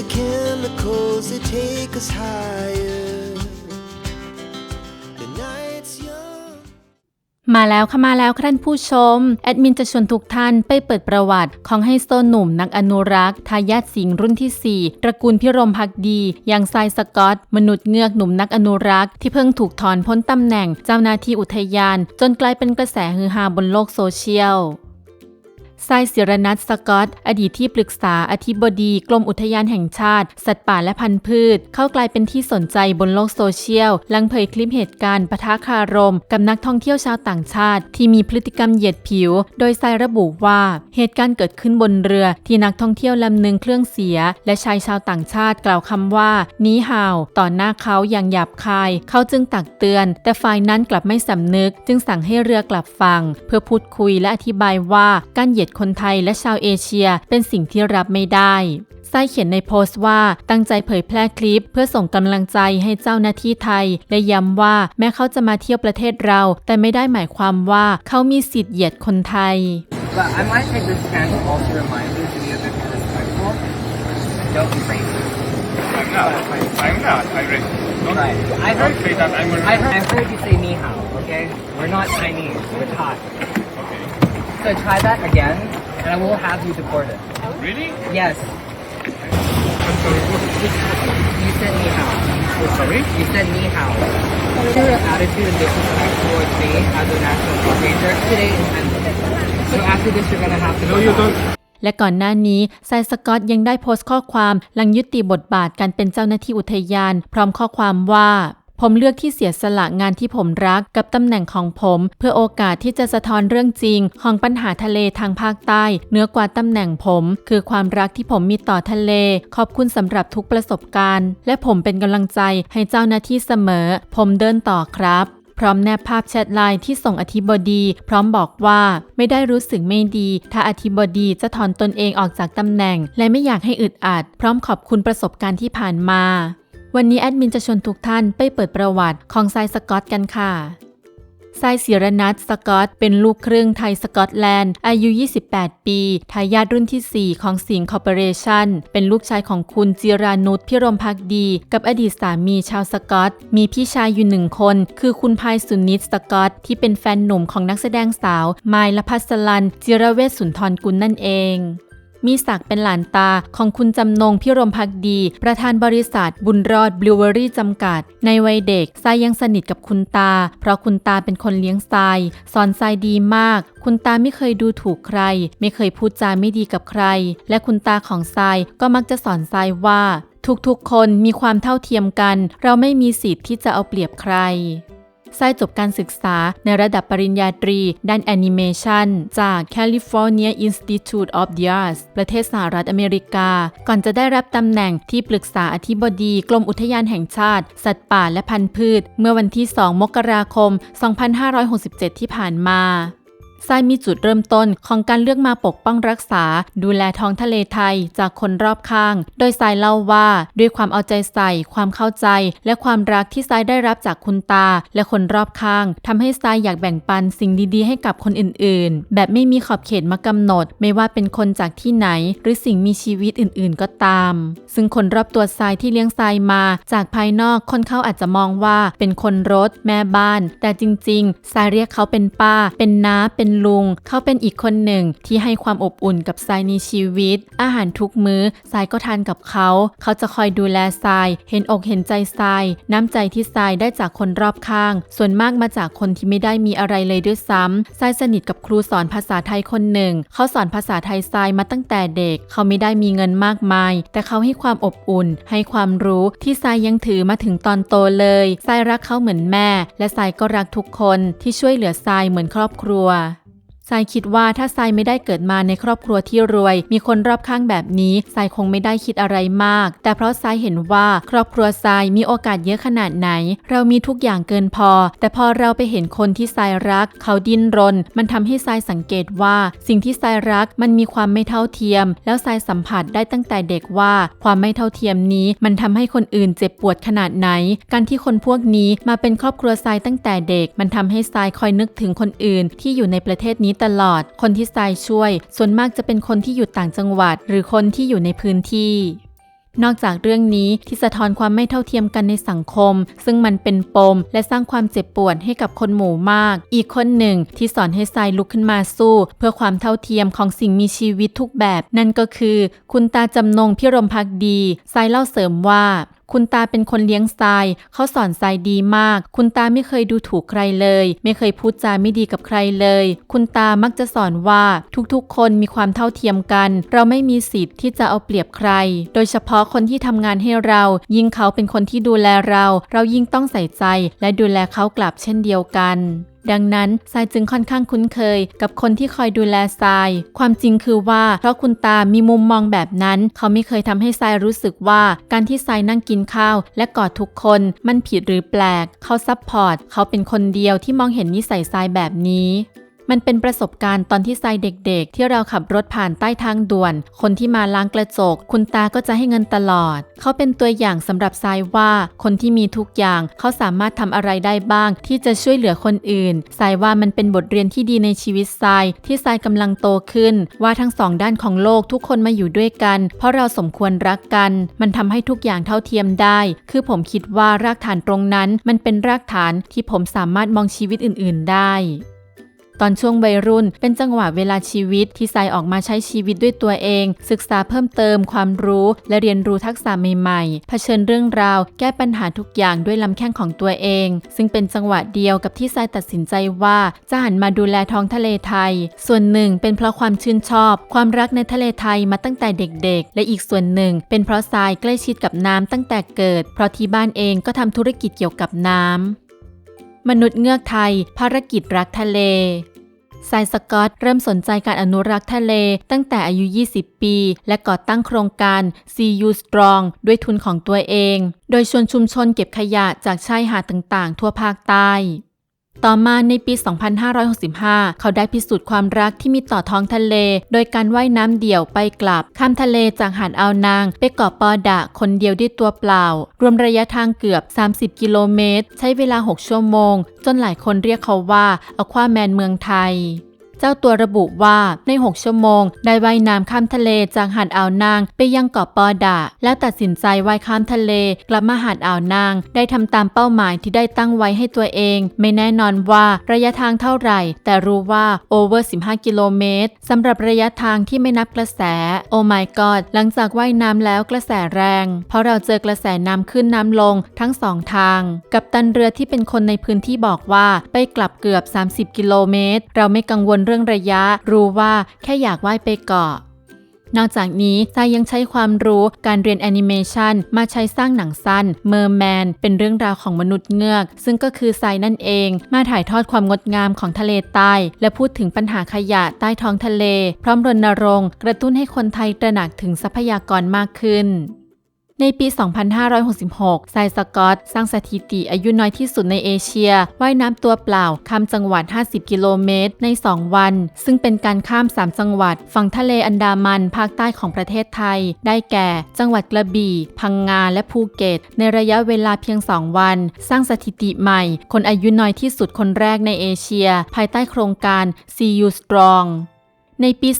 the chemicals they take us higher. The night's young. มาแล้วค่ะมาแล้วค่ะท่านผู้ชม แอดมินจะชวนทุกท่านไปเปิดประวัติของไฮโซหนุ่มนักอนุรักษ์ทายาทสิงห์รุ่นที่ 4 ตระกูลพิรมพักดี อย่างไซสกอต มนุษย์เงือกหนุ่มนักอนุรักษ์ที่เพิ่งถูกถอนพ้นตำแหน่งเจ้าหน้าที่อุทยาน จนกลายเป็นกระแสฮือฮาบนโลกโซเชียล ทรายศิรนัทสกอต อดีตที่ปรึกษาอธิบดีกรมอุทยานแห่งชาติ สัตว์ป่าและพันธุ์พืช เข้ากลายเป็นที่สนใจบนโลกโซเชียล หลังเผยคลิปเหตุการณ์ปะทะคารม กับนักท่องเที่ยวชาวต่างชาติ ที่มีพฤติกรรมเหยียดผิว โดยทรายระบุว่าเหตุการณ์เกิดขึ้นบนเรือที่นักท่องเที่ยวลำหนึ่งเครื่องเสีย และชายชาวต่างชาติกล่าวคำว่านี้ห่าวต่อหน้าเขาอย่างหยาบคาย เขาจึงตักเตือน แต่ฝ่ายนั้นกลับไม่สำนึก จึงสั่งให้เรือกลับฝั่งเพื่อพูดคุยและอธิบายว่าการเหยียดคนไทยและชาวเอเชีย เป็นสิ่งที่รับไม่ได้ไส้เขียนในโพสต์ว่าตั้งใจเผยแพร่คลิป เพื่อส่งกำลังใจให้เจ้าหน้าที่ไทย และย้ำว่าแม้เขาจะมาเที่ยวประเทศเรา แต่ไม่ได้หมายความว่าเขามีสิทธิ์เหยียดคนไทย But I might take this chance to also remind you to be a bit more respectful. Don't be racist. I'm not. I'm not. I read. Don't, Right. I don't heard, say that I'm a I heard, I heard you say ni hao, okay? We're not Chinese, we're Thai. Okay. So try that again, and I will have you deported. Really? Yes, I'm sorry. What? you said ni hao. what sorry? You said ni hao. Your attitude and disrespect towards me as a national park ranger today is ended. So after this, you're gonna have to No, go you home. don't. และก่อนหน้านี้ไซสกอตยังได้โพสต์ข้อความหลังยุติบทบาทการเป็นเจ้าหน้าที่อุทยาน พร้อมข้อความว่า ผมเลือกที่เสียสละงานที่ผมรักกับตำแหน่งของผม เพื่อโอกาสที่จะสะท้อนเรื่องจริง ของปัญหาทะเลทางภาคใต้เหนือกว่าตำแหน่งผม คือความรักที่ผมมีต่อทะเล ขอบคุณสำหรับทุกประสบการณ์ และผมเป็นกำลังใจให้เจ้าหน้าที่เสมอ ผมเดินต่อครับพร้อมแนบภาพแชทไลน์ที่ส่งอธิบดี พร้อมบอกว่าไม่ได้รู้สึกไม่ดี ถ้าอธิบดีจะถอนตนเองออกจากตำแหน่ง และไม่อยากให้อึดอัด พร้อมขอบคุณประสบการณ์ที่ผ่านมา วันนี้แอดมินจะชวนทุกท่านไปเปิดประวัติของไซสกอตกันค่ะไซศิรนัทสกอต เป็นลูกครึ่งไทยสกอตแลนด์ อายุ 28 ปีทายาทรุ่นที่ 4 ของสิงห์คอร์ปอเรชั่นเป็นลูกชายของคุณจิรานุชพิรมพักดี กับอดีตสามีชาวสกอต มีพี่ชายอยู่หนึ่งคน คือคุณพายสุนิตสกอต ที่เป็นแฟนหนุ่มของนักแสดงสาวไมล์ละพัสลันจิรเวชสุนทรกุลนั่นเอง มีศักดิ์เป็นหลานตาของคุณจำนงพิรมพักดี ประธานบริษัท บุญรอดบลิวเวอรี่จำกัด ในวัยเด็กทรายยังสนิทกับคุณตา เพราะคุณตาเป็นคนเลี้ยงทรายสอนทรายดีมาก คุณตาไม่เคยดูถูกใคร ไม่เคยพูดจาไม่ดีกับใคร และคุณตาของทรายก็มักจะสอนทรายว่า ทุกๆคนมีความเท่าเทียมกัน เราไม่มีสิทธิ์ที่จะเอาเปรียบใคร ทรายจบการศึกษา ในระดับปริญญาตรี ด้านแอนิเมชันจาก California Institute of the Arts ประเทศสหรัฐอเมริกา ก่อนจะได้รับตำแหน่งที่ปรึกษาอธิบดีกรมอุทยานแห่งชาติ สัตว์ป่าและพันธุ์พืช เมื่อวันที่ 2 มกราคม 2567 ที่ผ่านมา ทรายมีจุดเริ่มต้นของการเลือกมาปกป้องรักษา ดูแลท้องทะเลไทยจากคนรอบข้าง โดยทรายเล่าว่า ด้วยความเอาใจใส่ ความเข้าใจ และความรักที่ทรายได้รับจากคุณตา และคนรอบข้างทำให้ทรายอยากแบ่งปันสิ่งดีๆ ให้กับคนอื่นๆ แบบไม่มีขอบเขตมากำหนด ไม่ว่าเป็นคนจากที่ไหน หรือสิ่งมีชีวิตอื่นๆ ก็ตาม ซึ่งคนรอบตัวทรายที่เลี้ยงทรายมา จากภายนอกคนเขาอาจจะมองว่าเป็นคนรถแม่บ้าน แต่จริงๆทรายเรียกเขาเป็นป้า เป็นน้าเป็นลุง เขาเป็นอีกคนหนึ่งที่ให้ความอบอุ่นกับทรายในชีวิต อาหารทุกมื้อทรายก็ทานกับเขา เขาจะคอยดูแลทราย เห็นอกเห็นใจทราย น้ำใจที่ทรายได้จากคนรอบข้าง ส่วนมากมาจากคนที่ไม่ได้มีอะไรเลยด้วยซ้ำทรายสนิทกับครูสอนภาษาไทยคนหนึ่ง เขาสอนภาษาไทยทรายมาตั้งแต่เด็ก เขาไม่ได้มีเงินมากมาย แต่เขาให้ความอบอุ่น ให้ความรู้ที่ทรายยังถือมาถึงตอนโตเลยทรายรักเขาเหมือนแม่ และทรายก็รักทุกคนที่ช่วยเหลือทรายเหมือนครอบครัว ทรายคิดว่าถ้าทรายไม่ได้เกิดมาในครอบครัวที่รวย มีคนรอบข้างแบบนี้ทรายคงไม่ได้คิดอะไรมาก แต่เพราะทรายเห็นว่าครอบครัวทรายมีโอกาสเยอะขนาดไหน เรามีทุกอย่างเกินพอ แต่พอเราไปเห็นคนที่ทรายรัก เขาดิ้นรน มันทำให้ทรายสังเกตว่า สิ่งที่ทรายรักมันมีความไม่เท่าเทียม แล้วทรายสัมผัสได้ตั้งแต่เด็กว่า ความไม่เท่าเทียมนี้ มันทำให้คนอื่นเจ็บปวดขนาดไหน การที่คนพวกนี้มาเป็นครอบครัวทรายตั้งแต่เด็ก มันทำให้ทรายคอยนึกถึงคนอื่นที่อยู่ในประเทศนี้ตลอด คนที่ทรายช่วย ส่วนมากจะเป็นคนที่อยู่ต่างจังหวัด หรือคนที่อยู่ในพื้นที่นอกจากเรื่องนี้ที่สะท้อนความไม่เท่าเทียมกันในสังคม ซึ่งมันเป็นปม และสร้างความเจ็บปวดให้กับคนหมู่มาก อีกคนหนึ่งที่สอนให้ทรายลุกขึ้นมาสู้ เพื่อความเท่าเทียมของสิ่งมีชีวิตทุกแบบ นั่นก็คือ คุณตาจำนงพิรมพักดีทรายเล่าเสริมว่า คุณตาเป็นคนเลี้ยงทราย เขาสอนทรายดีมาก คุณตาไม่เคยดูถูกใครเลย ไม่เคยพูดจาไม่ดีกับใครเลย คุณตามักจะสอนว่าทุกๆ คนมีความเท่าเทียมกัน เราไม่มีสิทธิ์ที่จะเอาเปรียบใคร โดยเฉพาะคนที่ทำงานให้เรา ยิ่งเขาเป็นคนที่ดูแลเรา เรายิ่งต้องใส่ใจและดูแลเขากลับเช่นเดียวกันดังนั้นทรายจึงค่อนข้างคุ้นเคย กับคนที่คอยดูแลทราย ความจริงคือว่าเพราะคุณตามีมุมมองแบบนั้น เขาไม่เคยทำให้ทรายรู้สึกว่าการที่ทรายนั่งกินข้าว และกอดทุกคนมันผิดหรือแปลก เขาซับพอร์ตเขาเป็นคนเดียวที่มองเห็นนิสัยทรายแบบนี้ มันเป็นประสบการณ์ตอนที่ทรายเด็กๆ ที่เราขับรถผ่านใต้ทางด่วน คนที่มาล้างกระจก คุณตาก็จะให้เงินตลอด เขาเป็นตัวอย่างสำหรับทรายว่าคนที่มีทุกอย่างเขาสามารถทำอะไรได้บ้าง ที่จะช่วยเหลือคนอื่นทรายว่ามันเป็นบทเรียนที่ดีในชีวิตทรายที่ทรายกำลังโตขึ้น ว่าทั้งสองด้านของโลกทุกคนมาอยู่ด้วยกัน เพราะเราสมควรรักกัน มันทำให้ทุกอย่างเท่าเทียมได้ คือผมคิดว่ารากฐานตรงนั้น มันเป็นรากฐานที่ผมสามารถมองชีวิตอื่น ๆ ได้ ตอนช่วงวัยรุ่น เป็นจังหวะเวลาชีวิตที่ทรายออกมาใช้ชีวิตด้วยตัวเอง ศึกษาเพิ่มเติมความรู้ และเรียนรู้ทักษะใหม่ๆ เผชิญเรื่องราว แก้ปัญหาทุกอย่างด้วยลำแข้งของตัวเอง ซึ่งเป็นจังหวะเดียวกับที่ทรายตัดสินใจว่าจะหันมาดูแลท้องทะเลไทย ส่วนหนึ่งเป็นเพราะความชื่นชอบ ความรักในทะเลไทยมาตั้งแต่เด็กๆ และอีกส่วนหนึ่ง เป็นเพราะทรายใกล้ชิดกับน้ำตั้งแต่เกิด เพราะที่บ้านเองก็ทำธุรกิจเกี่ยวกับน้ำมนุษย์เงือกไทย ภารกิจรักทะเล สายสกอตเริ่มสนใจการอนุรักษ์ทะเลตั้งแต่อายุ 20 ปี และก่อตั้งโครงการ See You Strong ด้วยทุนของตัวเอง โดยชวนชุมชนเก็บขยะจากชายหาดต่างๆ ทั่วภาคใต้ ต่อมาในปี 2565 เขาได้พิสูจน์ความรักที่มีต่อท้องทะเล โดยการว่ายน้ำเดี่ยวไปกลับ ข้ามทะเลจากหาดอาวนาง ไปเกาะปอดะคนเดียวด้วยตัวเปล่า รวมระยะทางเกือบ 30 กิโลเมตร ใช้เวลา 6 ชั่วโมง จนหลายคนเรียกเขาว่าอควาแมนเมืองไทย เจ้าตัวระบุว่าใน 6 ชั่วโมง ได้ว่ายน้ำข้ามทะเลจากหาดอ่าวนางไปยังเกาะปอดะแล้วตัดสินใจว่ายข้ามทะเล กลับมาหาดอ่าวนาง ได้ทำตามเป้าหมายที่ได้ตั้งไว้ให้ตัวเอง ไม่แน่นอนว่าระยะทางเท่าไหร่ แต่รู้ว่า over 15 กิโลเมตรสำหรับระยะทางที่ไม่นับกระแส โอ้ my god หลังจากว่ายน้ำแล้วกระแสแรง เพราะเราเจอกระแสน้ำขึ้นน้ำลงทั้งสองทาง กับตันเรือที่เป็นคนในพื้นที่บอกว่าไปกลับเกือบ 30 กิโลเมตร เราไม่กังวลเรื่องระยะ รู้ว่าแค่อยากว่ายไปเกาะนอกจากนี้ทรายยังใช้ความรู้การเรียนแอนิเมชันมาใช้สร้างหนังสั้นเมอร์แมนเป็นเรื่องราวของมนุษย์เงือก ซึ่งก็คือทรายนั่นเอง มาถ่ายทอดความงดงามของทะเลใต้ และพูดถึงปัญหาขยะใต้ท้องทะเล พร้อมรณรงค์กระตุ้นให้คนไทยตระหนักถึงทรัพยากรมากขึ้น ในปี 2566 ไซสกอต สร้างสถิติอายุน้อยที่สุดในเอเชีย ว่ายน้ำตัวเปล่า ข้ามจังหวัด 50 กิโลเมตร ใน 2 วัน ซึ่งเป็นการข้าม 3 จังหวัด ฝั่งทะเลอันดามัน ภาคใต้ของประเทศไทย ได้แก่ จังหวัดกระบี่ พังงา และภูเก็ต ในระยะเวลาเพียง 2 วัน สร้างสถิติใหม่ คนอายุน้อยที่สุดคนแรกในเอเชีย ภายใต้โครงการ See You Strong ในปี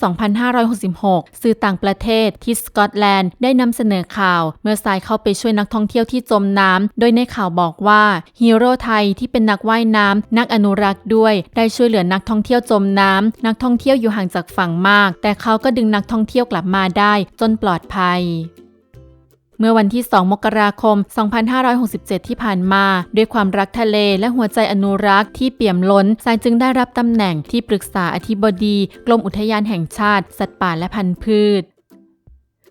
2566 สื่อต่างประเทศที่สกอตแลนด์ได้นำเสนอข่าว เมื่อทรายเข้าไปช่วยนักท่องเที่ยวที่จมน้ำ โดยในข่าวบอกว่าฮีโร่ไทยที่เป็นนักว่ายน้ำนักอนุรักษ์ด้วย ได้ช่วยเหลือนักท่องเที่ยวจมน้ำนักท่องเที่ยวอยู่ห่างจากฝั่งมาก แต่เขาก็ดึงนักท่องเที่ยวกลับมาได้จนปลอดภัย เมื่อวันที่ 2 มกราคม 2567 ที่ผ่านมา ด้วยความรักทะเลและหัวใจอนุรักษ์ที่เปี่ยมล้นสายจึงได้รับตำแหน่งที่ปรึกษาอธิบดี กรมอุทยานแห่งชาติ สัตว์ป่าและพันธุ์พืช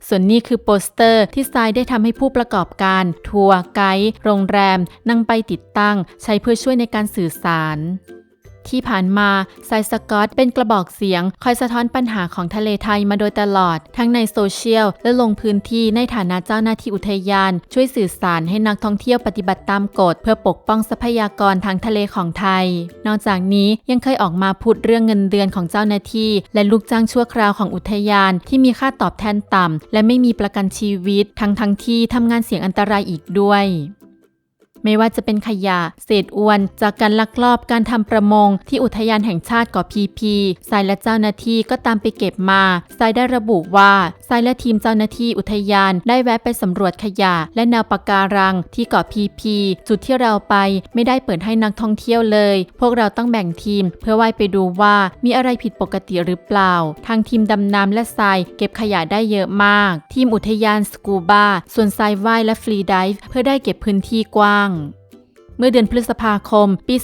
ส่วนนี้คือโปสเตอร์ที่ทรายได้ทำให้ผู้ประกอบการ ทัวร์ไกด์โรงแรมนั่งไปติดตั้ง ใช้เพื่อช่วยในการสื่อสาร ที่ผ่านมาไซสกอตเป็นกระบอกเสียง คอยสะท้อนปัญหาของทะเลไทยมาโดยตลอด ทั้งในโซเชียล และลงพื้นที่ในฐานะเจ้าหน้าที่อุทยาน ช่วยสื่อสารให้นักท่องเที่ยวปฏิบัติตามกฎ เพื่อปกป้องทรัพยากรทางทะเลของไทย นอกจากนี้ยังเคยออกมาพูดเรื่องเงินเดือนของเจ้าหน้าที่ และลูกจ้างชั่วคราวของอุทยาน ที่มีค่าตอบแทนต่ำและไม่มีประกันชีวิต ทั้งทั้งที่ทำงานเสี่ยงอันตรายอีกด้วย ไม่ว่าจะเป็นขยะ เศษอวน จากการลักลอบการทำประมง ที่อุทยานแห่งชาติเกาะพีพีทรายและเจ้าหน้าที่ก็ตามไปเก็บมาทรายได้ระบุว่าทรายและทีมเจ้าหน้าที่อุทยานได้แวะไปสำรวจขยะ และแนวปะการัง ที่เกาะพีพีจุดที่เราไปไม่ได้เปิดให้นักท่องเที่ยวเลย พวกเราต้องแบ่งทีม เพื่อว่ายไปดูว่ามีอะไรผิดปกติหรือเปล่า ทางทีมดำน้ำและทรายเก็บขยะได้เยอะมาก ทีมอุทยานสกูบาส่วนทรายว่ายและฟรีดิฟเพื่อได้เก็บพื้นที่กว้างง เมื่อเดือนพฤษภาคม ปี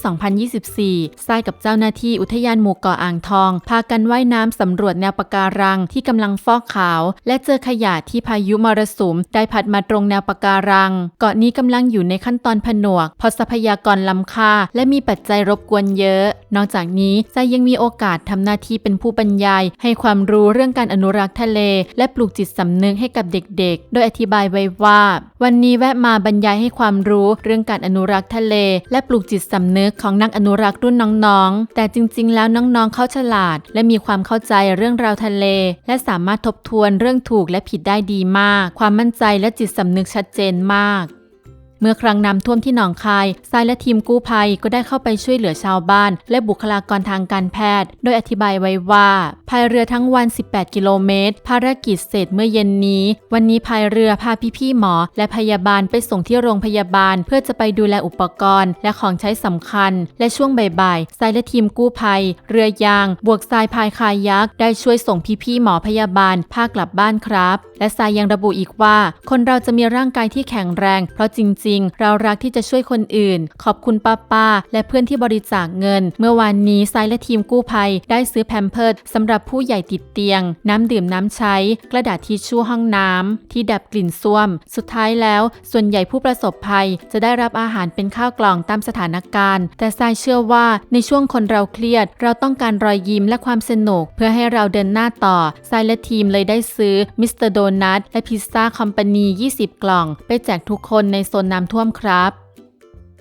2024ทรายกับเจ้าหน้าที่อุทยานหมู่เกาะอ่างทอง พากันว่ายน้ำสำรวจแนวปะการังที่กำลังฟอกขาว และเจอขยะที่พายุมรสุมได้พัดมาตรงแนวปะการัง เกาะนี้กำลังอยู่ในขั้นตอนผนวก เพราะทรัพยากรล้ำค่า และมีปัจจัยรบกวนเยอะ นอกจากนี้ทรายยังมีโอกาสทำหน้าที่เป็นผู้บรรยาย ให้ความรู้เรื่องการอนุรักษ์ทะเล และปลูกจิตสำนึกให้กับเด็กๆ โดยอธิบายไว้ว่า วันนี้แวะมาบรรยายให้ความรู้เรื่องการอนุรักษ์ทะเลและปลูกจิตสำนึกของนักอนุรักษ์รุ่นน้องๆ แต่จริงๆ แล้วน้องๆ เขาฉลาด และมีความเข้าใจเรื่องราวทะเล และสามารถทบทวนเรื่องถูกและผิดได้ดีมาก ความมั่นใจและจิตสำนึกชัดเจนมาก เมื่อครั้งน้ำท่วมที่หนองคายทรายและทีมกู้ภัยก็ได้เข้าไปช่วยเหลือชาวบ้าน และบุคลากรทางการแพทย์ โดยอธิบายไว้ว่าพายเรือทั้งวัน 18 กิโลเมตร ภารกิจเสร็จเมื่อเย็นนี้ วันนี้พายเรือพาพี่ๆหมอ และพยาบาลไปส่งที่โรงพยาบาล เพื่อจะไปดูแลอุปกรณ์ และของใช้สำคัญ และช่วงบ่ายๆทรายและทีมกู้ภัย เรือยาง บวกทรายพายคายักได้ช่วยส่งพี่ๆหมอพยาบาลพากลับบ้านครับ และทรายยังระบุอีกว่า คนเราจะมีร่างกายที่แข็งแรง เพราะจริงๆ เรารักที่จะช่วยคนอื่น ขอบคุณป้าป้าๆและเพื่อนที่บริจาคเงิน เมื่อวานนี้ทรายและทีมกู้ภัย ได้ซื้อแพมเพิร์ดสำหรับผู้ใหญ่ติดเตียง น้ำดื่มน้ำใช้ กระดาษทิชชู่ห้องน้ำที่ดับกลิ่นส้วม สุดท้ายแล้ว ส่วนใหญ่ผู้ประสบภัย จะได้รับอาหารเป็นข้าวกล่องตามสถานการณ์ แต่ทรายเชื่อว่าในช่วงคนเราเครียด เราต้องการรอยยิ้มและความสนุก เพื่อให้เราเดินหน้าต่อทรายและทีมเลยได้ซื้อมิสเตอร์โดนัทและพิซซ่าคอมพานี 20 กล่อง ไปแจกทุกคนในโซนน้ำท่วมครับ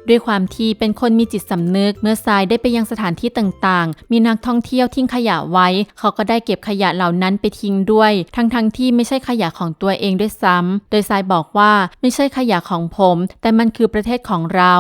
ด้วยความที่เป็นคนมีจิตสำนึกเมื่อทรายได้ไปยังสถานที่ต่างๆ มีนักท่องเที่ยวทิ้งขยะไว้ เขาก็ได้เก็บขยะเหล่านั้นไปทิ้งด้วย ทั้งๆทที่ไม่ใช่ขยะของตัวเองด้วยซ้ำโดยทรายบอกว่าไม่ใช่ขยะของผม แต่มันคือประเทศของเรา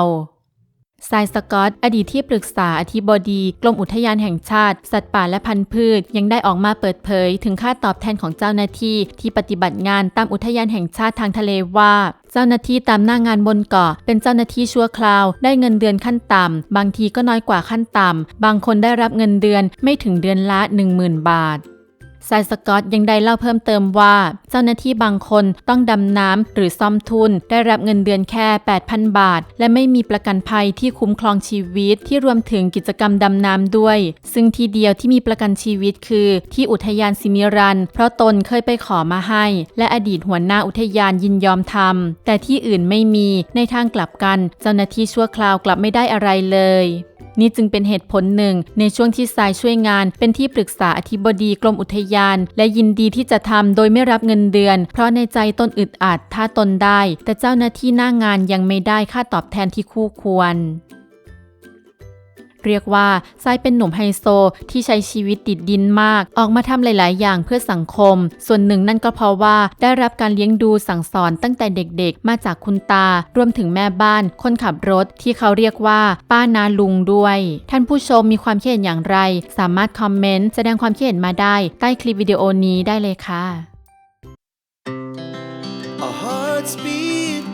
ทรายสกอต อดีตที่ปรึกษาอธิบดีกรมอุทยานแห่งชาติ สัตว์ป่าและพันธุ์พืช ยังได้ออกมาเปิดเผย ถึงค่าตอบแทนของเจ้าหน้าที่ที่ปฏิบัติงานตามอุทยานแห่งชาติทางทะเลว่า เจ้าหน้าที่ตามหน้างานบนเกาะเป็นเจ้าหน้าที่ชั่วคราว ได้เงินเดือนขั้นต่ำ บางทีก็น้อยกว่าขั้นต่ำ บางคนได้รับเงินเดือนไม่ถึงเดือนละ 10,000 บาท ทรายสกอตยังได้เล่าเพิ่มเติมว่า เจ้าหน้าที่บางคนต้องดำน้ำหรือซ่อมทุน ได้รับเงินเดือนแค่ 8,000 บาท และไม่มีประกันภัยที่คุ้มครองชีวิตที่รวมถึงกิจกรรมดำน้ำด้วย ซึ่งทีเดียวที่มีประกันชีวิตคือที่อุทยานสิมิรัน เพราะตนเคยไปขอมาให้ และอดีตหัวหน้าอุทยานยินยอมทำแต่ที่อื่นไม่มีในทางกลับกัน เจ้าหน้าที่ชั่วคราวกลับไม่ได้อะไรเลย นี่จึงเป็นเหตุผลหนึ่ง ในช่วงที่ทรายช่วยงาน เป็นที่ปรึกษาอธิบดีกรมอุทยาน และยินดีที่จะทำโดยไม่รับเงินเดือน เพราะในใจตนอึดอัดถ้าตนได้ แต่เจ้าหน้าที่หน้างานยังไม่ได้ค่าตอบแทนที่คู่ควร เรียกว่าทรายเป็นหนุ่มไฮโซที่ใช้ชีวิตติดดินมาก ออกมาทำหลาย ๆ อย่างเพื่อสังคม ส่วนหนึ่งนั่นก็เพราะว่าได้รับการเลี้ยงดูสั่งสอนตั้งแต่เด็ก ๆ มาจากคุณตา รวมถึงแม่บ้าน คนขับรถที่เขาเรียกว่า ป้านาลุงด้วย ท่านผู้ชมมีความคิดเห็นอย่างไร สามารถคอมเมนต์แสดงความคิดเห็นมาได้ ใต้คลิปวิดีโอนี้ได้เลยค่ะ Our hearts beat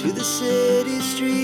to the city street.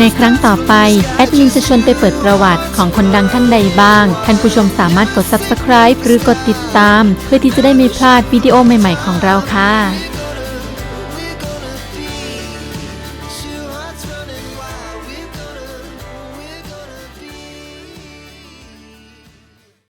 ในครั้งต่อไป แอดมินจะชวนไปเปิดประวัติของคนดังท่านใดบ้าง ท่านผู้ชมสามารถกด subscribe หรือกดติดตาม เพื่อที่จะได้ไม่พลาดวิดีโอใหม่ ๆ ของเราค่ะ